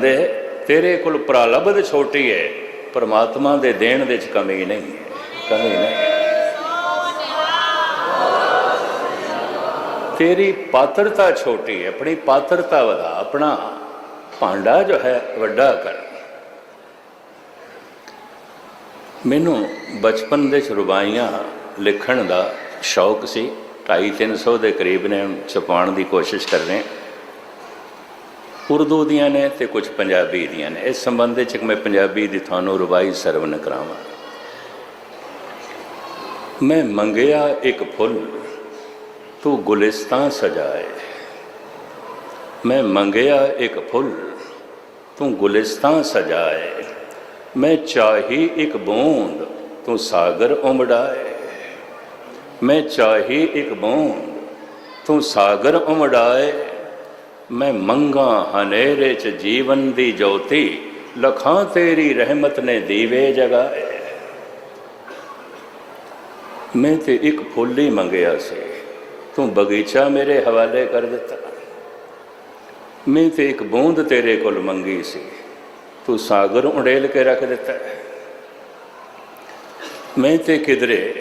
ਬੰਦੇ ਤੇਰੇ ਕੋਲ ਪ੍ਰਾਲਬਧ ਛੋਟੀ ਹੈ, ਪਰਮਾਤਮਾ ਦੇ ਦੇਣ ਵਿੱਚ ਕਮੀ ਨਹੀਂ ਹੈ। ਕਮੀ ਨਹੀਂ। ਤੇਰੀ ਪਾਤਰਤਾ ਛੋਟੀ ਹੈ, ਆਪਣੀ ਪਾਤਰਤਾ ਵਧਾ, ਆਪਣਾ ਭਾਂਡਾ ਜੋ ਹੈ, ਵੱਡਾ ਕਰ। ਮੈਨੂੰ ਬਚਪਨ ਦੇ ਚ ਰੁਬਾਈਆਂ ਲਿਖਣ ਦਾ ਸ਼ੌਕ ਸੀ। 250 ਦੇ ਕਰੀਬ ਨੇ, ਛਪਾਉਣ ਦੀ ਕੋਸ਼ਿਸ਼ ਕਰ ਰਹੇ ਉਰਦੂ ਦੀਆਂ ਨੇ ਤੇ ਕੁਝ ਪੰਜਾਬੀ ਦੀਆਂ ਨੇ। ਇਸ ਸੰਬੰਧ ਵਿੱਚ ਮੈਂ ਪੰਜਾਬੀ ਦੀ ਤੁਹਾਨੂੰ ਰਵਾਈ ਸਰਵਨ ਕਰਾਵਾਂ। ਮੈਂ ਮੰਗਿਆ ਇੱਕ ਫੁੱਲ, ਤੂੰ ਗੁਲਿਸਤਾਂ ਸਜਾਏ। ਮੈਂ ਮੰਗਿਆ ਇੱਕ ਫੁੱਲ, ਤੂੰ ਗੁਲਿਸਤਾਂ ਸਜਾਏ। ਮੈਂ ਚਾਹੀ ਇੱਕ ਬੂੰਦ, ਤੂੰ ਸਾਗਰ ਉਮੜਾਏ। ਮੈਂ ਚਾਹੀ ਇੱਕ ਬੂੰਦ, ਤੂੰ ਸਾਗਰ ਉਮੜਾਏ। ਮੈਂ ਮੰਗਾ ਹਨੇਰੇ ਚ ਜੀਵਨ ਦੀ ਜੋਤੀ, ਲਖਾਂ ਤੇਰੀ ਰਹਿਮਤ ਨੇ ਦੀਵੇ ਜਗਾਏ। ਮੈਂ ਤੇ ਇੱਕ ਫੁੱਲ ਹੀ ਮੰਗਿਆ ਸੀ, ਤੂੰ ਬਗੀਚਾ ਮੇਰੇ ਹਵਾਲੇ ਕਰ ਦਿੱਤਾ। ਮੈਂ ਤੇ ਇੱਕ ਬੂੰਦ ਤੇਰੇ ਕੋਲ ਮੰਗੀ ਸੀ, ਤੂੰ ਸਾਗਰ ਉਡੇਲ ਕੇ ਰੱਖ ਦਿੱਤਾ। ਮੈਂ ਤੇ ਕਿਧਰੇ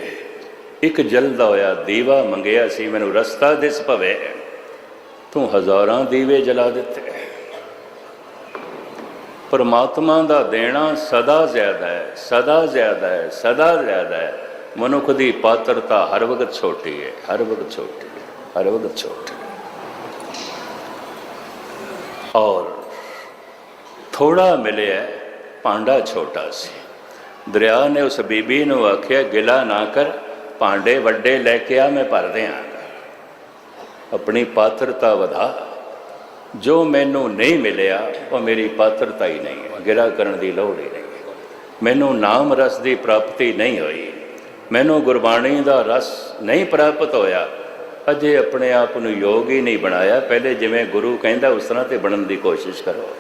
ਇੱਕ ਜਲਦਾ ਹੋਇਆ ਦੀਵਾ ਮੰਗਿਆ ਸੀ, ਮੈਨੂੰ ਰਸਤਾ ਦਿਸ ਪਵੇ। ਤੂੰ ਹਜ਼ਾਰਾਂ ਦੀਵੇ ਜਲਾ ਦਿੱਤੇ। ਪਰਮਾਤਮਾ ਦਾ ਦੇਣਾ ਸਦਾ ਜ਼ਿਆਦਾ ਹੈ, ਸਦਾ ਜ਼ਿਆਦਾ ਹੈ, ਸਦਾ ਜ਼ਿਆਦਾ ਹੈ। ਮਨੁੱਖ ਦੀ ਪਾਤਰਤਾ ਹਰ ਵਕਤ ਛੋਟੀ ਹੈ, ਹਰ ਵਕਤ ਛੋਟੀ ਹੈ, ਹਰ ਵਕਤ ਛੋਟੀ ਔਰ ਥੋੜਾ ਮਿਲਿਆ, ਭਾਂਡਾ ਛੋਟਾ ਸੀ। ਦਰਿਆ ਨੇ ਉਸ ਬੀਬੀ ਨੂੰ ਆਖਿਆ, ਗਿਲਾ ਨਾ ਕਰ, ਭਾਂਡੇ ਵੱਡੇ ਲੈ ਕੇ ਆ, ਮੈਂ ਭਰ ਦਿਆਂਗਾ ਆਪਣੀ ਪਾਤਰਤਾ ਵਧਾ। ਜੋ ਮੈਨੂੰ ਨਹੀਂ ਮਿਲਿਆ, ਉਹ ਮੇਰੀ ਪਾਤਰਤਾ ਹੀ ਨਹੀਂ ਹੈ। ਗਿਰਾ ਕਰਨ ਦੀ ਲੋੜ ਹੀ ਨਹੀਂ ਮੈਨੂੰ ਨਾਮ ਰਸ ਦੀ ਪ੍ਰਾਪਤੀ ਨਹੀਂ ਹੋਈ। ਮੈਨੂੰ ਗੁਰਬਾਣੀ ਦਾ ਰਸ ਨਹੀਂ ਪ੍ਰਾਪਤ ਹੋਇਆ। ਅਜੇ ਆਪਣੇ ਆਪ ਨੂੰ ਯੋਗ ਹੀ ਨਹੀਂ ਬਣਾਇਆ। ਪਹਿਲੇ ਜਿਵੇਂ ਗੁਰੂ ਕਹਿੰਦਾ, ਉਸ ਤਰ੍ਹਾਂ ਤੇ ਬਣਨ ਦੀ ਕੋਸ਼ਿਸ਼ ਕਰੋ।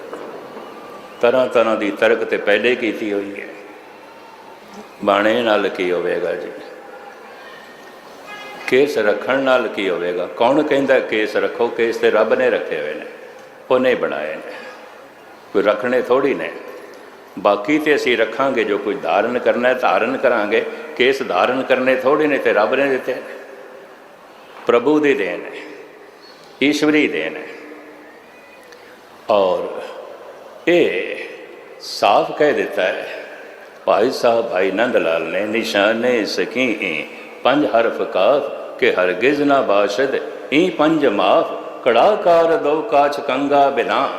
ਤਰ੍ਹਾਂ ਤਰ੍ਹਾਂ ਦੀ ਤਰਕ ਤੇ ਪਹਿਲੇ ਕੀਤੀ ਹੋਈ ਹੈ। ਬਾਣੇ ਨਾਲ ਕੀ ਹੋਵੇਗਾ ਜੀ? ਕੇਸ ਰੱਖਣ ਨਾਲ ਕੀ ਹੋਵੇਗਾ ਕੌਣ ਕਹਿੰਦਾ ਕੇਸ ਰੱਖੋ ਕੇਸ ਤੇ ਰੱਬ ਨੇ ਰੱਖੇ ਹੋਏ ਨੇ ਉਹਨੇ ਬਣਾਏ ਨੇ ਕੋਈ ਰੱਖਣੇ ਥੋੜੀ ਨੇ ਬਾਕੀ ਤੇ ਅਸੀਂ ਰੱਖਾਂਗੇ ਜੋ ਕੋਈ ਧਾਰਨ ਕਰਨਾ ਹੈ ਧਾਰਨ ਕਰਾਂਗੇ ਕੇਸ ਧਾਰਨ ਕਰਨੇ ਥੋੜੇ ਨੇ ਤੇ ਰੱਬ ਨੇ ਦਿੱਤੇ ਨੇ ਪ੍ਰਭੂ ਦੀ ਦੇਣ ਹੈ ਈਸ਼ਵਰੀ ਦੇਣ ਹੈ ਔਰ ਇਹ ਸਾਫ਼ ਕਹਿ ਦਿੱਤਾ ਹੈ ਭਾਈ ਸਾਹਿਬ ਭਾਈ ਨੰਦ ਲਾਲ ਨੇ ਨਿਸ਼ਾਨੇ ਸਕੀ ਪੰਜ ਹਰਫ ਕਾਫ ਕਿ ਹਰਗਿਜ਼ ਨਾ ਬਾਸ਼ਦ, ਈ ਪੰਜ ਮਾਫ, ਕੜਾਕਾਰ ਦੋ ਕਾਚ ਕੰਗਾ ਬਿਨਾ।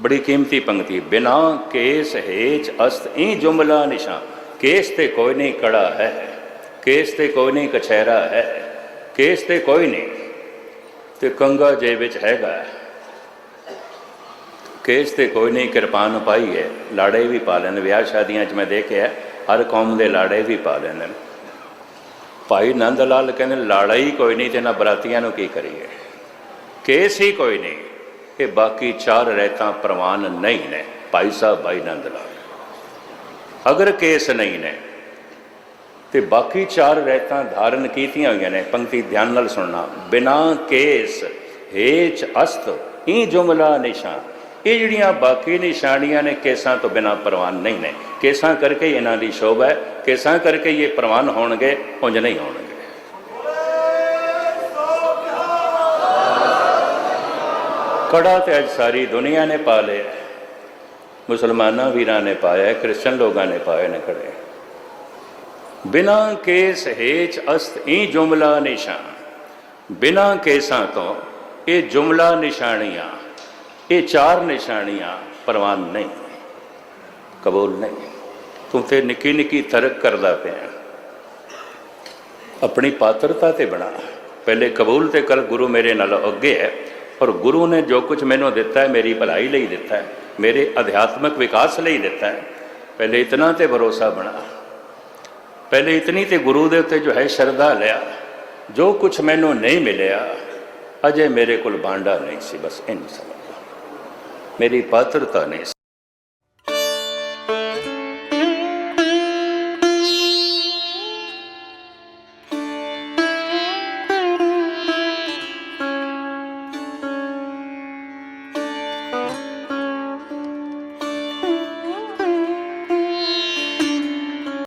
ਬੜੀ ਕੀਮਤੀ ਪੰਕਤੀ, ਬਿਨਾ ਕੇਸ ਹੇਚ ਅਸਤ, ਈ ਜੁਮਲਾ ਨਿਸ਼ਾਨ। ਕੇਸ ਤੇ ਕੋਈ ਨਹੀਂ ਕੜਾ ਹੈ, ਕੇਸ ਤੇ ਕੋਈ ਨਹੀਂ ਕਛਹਿਰਾ ਹੈ, ਕੇਸ ਤੇ ਕੋਈ ਨਹੀਂ। ਤੇ ਕੰਗਾ ਜੇ ਵਿੱਚ ਹੈਗਾ। ਕੇਸ ਤੇ ਕੋਈ ਨਹੀਂ ਕਿਰਪਾਨ ਪਾਈ ਹੈ। ਲਾੜੇ ਵੀ ਪਾ ਲੈਣ ਵਿਆਹ ਸ਼ਾਦੀਆਂ 'ਚ ਮੈਂ ਦੇਖਿਆ, ਹਰ ਕੌਮ ਦੇ ਲਾੜੇ ਵੀ ਪਾ ਲੈਂਦੇ ਭਾਈ ਨੰਦ ਲਾਲ ਕਹਿੰਦੇ ਲਾੜਾ ਹੀ ਕੋਈ ਨਹੀਂ ਤੇ ਨਾ ਬਰਾਤੀਆਂ ਨੂੰ ਕੀ ਕਰੀਏ? ਕੇਸ ਹੀ ਕੋਈ ਨਹੀਂ। ਇਹ ਬਾਕੀ ਚਾਰ ਰਹਿਤਾਂ ਪ੍ਰਵਾਨ ਨਹੀਂ ਨੇ, ਭਾਈ ਸਾਹਿਬ, ਭਾਈ ਨੰਦ ਲਾਲ ਅਗਰ ਕੇਸ ਨਹੀਂ ਨੇ, ਤੇ ਬਾਕੀ ਚਾਰ ਰਹਿਤਾਂ ਧਾਰਨ ਕੀਤੀਆਂ ਹੋਈਆਂ ਨੇ, ਪੰਕਤੀ ਧਿਆਨ ਨਾਲ ਸੁਣਨਾ। ਬਿਨਾ ਕੇਸ ਹੇਚ ਅਸਤ ਇਹ ਜੁਮਲਾ ਨਿਸ਼ਾਨ। ਇਹ ਜਿਹੜੀਆਂ ਬਾਕੀ ਨਿਸ਼ਾਨੀਆਂ ਨੇ ਕੇਸਾਂ ਤੋਂ ਬਿਨਾ ਪ੍ਰਵਾਨ ਨਹੀਂ ਨੇ। ਕੇਸਾਂ ਕਰਕੇ ਇਹਨਾਂ ਦੀ ਸ਼ੋਭਾ ਹੈ, ਕੇਸਾਂ ਕਰਕੇ ਹੀ ਇਹ ਪ੍ਰਵਾਨ ਹੋਣਗੇ, ਉਂਝ ਨਹੀਂ ਹੋਣਗੇ। ਕੜਾ ਤੇ ਅੱਜ ਸਾਰੀ ਦੁਨੀਆ ਨੇ ਪਾ ਲਿਆ। ਮੁਸਲਮਾਨਾਂ ਵੀਰਾਂ ਨੇ ਪਾਇਆ, ਕ੍ਰਿਸਚਨ ਲੋਕਾਂ ਨੇ ਪਾਏ ਨੇ ਕੜੇ। ਬਿਨਾ ਕੇਸ ਹੇਚ ਅਸਤ ਇਹ ਜੁਮਲਾ ਨਿਸ਼ਾਨ। ਬਿਨਾ ਕੇਸਾਂ ਤੋਂ ਇਹ ਜੁਮਲਾ ਨਿਸ਼ਾਨੀਆਂ ਇਹ ਚਾਰ ਨਿਸ਼ਾਨੀਆਂ ਪ੍ਰਵਾਨ ਨਹੀਂ, ਕਬੂਲ ਨਹੀਂ। ਤੂੰ ਤੇ ਨਿੱਕੀ ਨਿੱਕੀ ਤਰਕ ਕਰਦਾ ਪਿਆ। ਆਪਣੀ ਪਾਤਰਤਾ ਤੇ ਬਣਾ। ਪਹਿਲੇ ਕਬੂਲ ਤੇ ਕਰ ਗੁਰੂ ਮੇਰੇ ਨਾਲ ਅੱਗੇ ਹੈ, ਔਰ ਗੁਰੂ ਨੇ ਜੋ ਕੁਝ ਮੈਨੂੰ ਦਿੱਤਾ ਹੈ, ਮੇਰੀ ਭਲਾਈ ਲਈ ਦਿੱਤਾ ਹੈ, ਮੇਰੇ ਅਧਿਆਤਮਿਕ ਵਿਕਾਸ ਲਈ ਦਿੱਤਾ ਹੈ। ਪਹਿਲੇ ਇਤਨਾ ਤੇ ਭਰੋਸਾ ਬਣਾ। ਪਹਿਲੇ ਇਤਨੀ ਤੇ ਗੁਰੂ ਦੇ ਉੱਤੇ ਜੋ ਹੈ ਸ਼ਰਧਾ ਲਿਆ। ਜੋ ਕੁਝ ਮੈਨੂੰ ਨਹੀਂ ਮਿਲਿਆ, ਅਜੇ ਮੇਰੇ ਕੋਲ ਬਾਂਡਾ ਨਹੀਂ ਸੀ, ਬਸ ਇਹ ਨਹੀਂ ਸਮਝ। ਮੇਰੀ ਪਾਤਰਤਾ ਨਹੀਂ